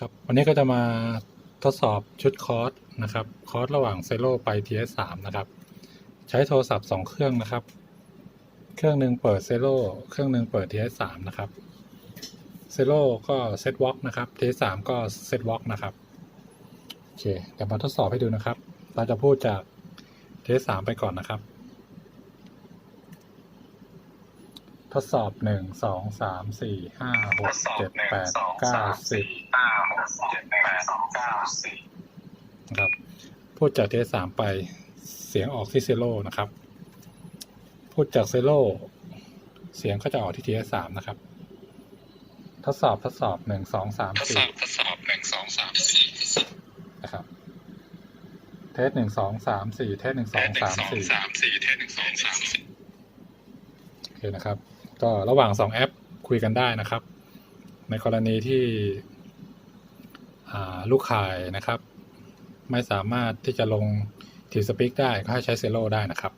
ครับวันนี้ก็จะมาทดสอบชุดคอร์สนะครับคอร์สระหว่างเซโลไป TS3 นะครับ ใช้โทรศัพท์ 2 เครื่องนะครับ เครื่องหนึ่งเปิดเซโลเครื่องหนึ่งเปิด TS3 นะครับเซโลก็เซตวอล์กนะครับ TS3 ก็เซตวอล์กนะครับโอเคเดี๋ยวมาทดสอบให้ดูนะครับ เราจะพูดจาก TS3 ไปก่อนนะครับ ทดสอบ 1 2 3 4 5 6 7 8 9 10 เจ็ดหนึ่งแปดสองเก้าสามสิบสี่ห้าหกเจ็ดแปดเก้าสิบนะครับพูดจากเทสสามไปเสียงออกที่เซโลนะครับ พูดจากเซโลเสียงก็จะออกที่ทีเอสามนะครับ ทดสอบทดสอบหนึ่งสองสามทดสสี่อบทดสอบหนึ่งสองสามสี่นะครับ เทสหนึ่งสองสามสี่เทสหนึ่งเทสองสหนึ่สางมสองสี่ สามสี่เทสหนึ่งสองสามสี่โอเคนะครับ ก็ระหว่างสองแอปคุยกันได้นะครับ ในกรณีที่อ่า ลูกข่ายนะครับ ไม่สามารถที่จะลงทีสปีกได้ก็ให้ใช้เซโลได้นะครับ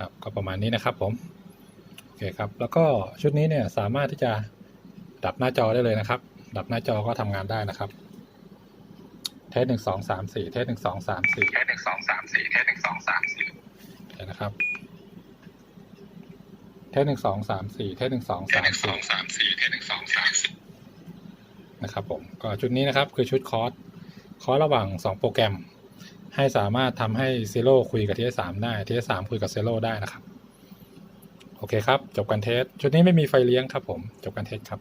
ครับก็ประมาณนี้นะครับผมโอเคครับแล้วก็ชุดนี้เนี่ยสามารถที่จะดับหน้าจอได้เลยนะครับ ดับหน้าจอก็ทำงานได้นะครับเทสหนึ่งสองสามสี่เทสหนึ่งสองสามสี่เทสหนึ่งสองสามสี่เทสหนึ่งสองสามสี่นะครับเทสหนึ่งสองสามสี่เทสหนึ่งสองเทสสาหมนึ่งสอสี่งสามสี่เทสหนึ่งสองสามสี่นะครับผม ก็ชุดนี้นะครับคือชุดคอร์สคอร์สระหว่าง 2 โปรแกรม ให้สามารถทำให้ซีโร่คุยกับ TS3 ได้ TS3 คุยกับเซโ o ได้นะครับ โอเคครับ จบการเทส ชุดนี้ไม่มีไฟเลี้ยงครับผม จบการเทสครับ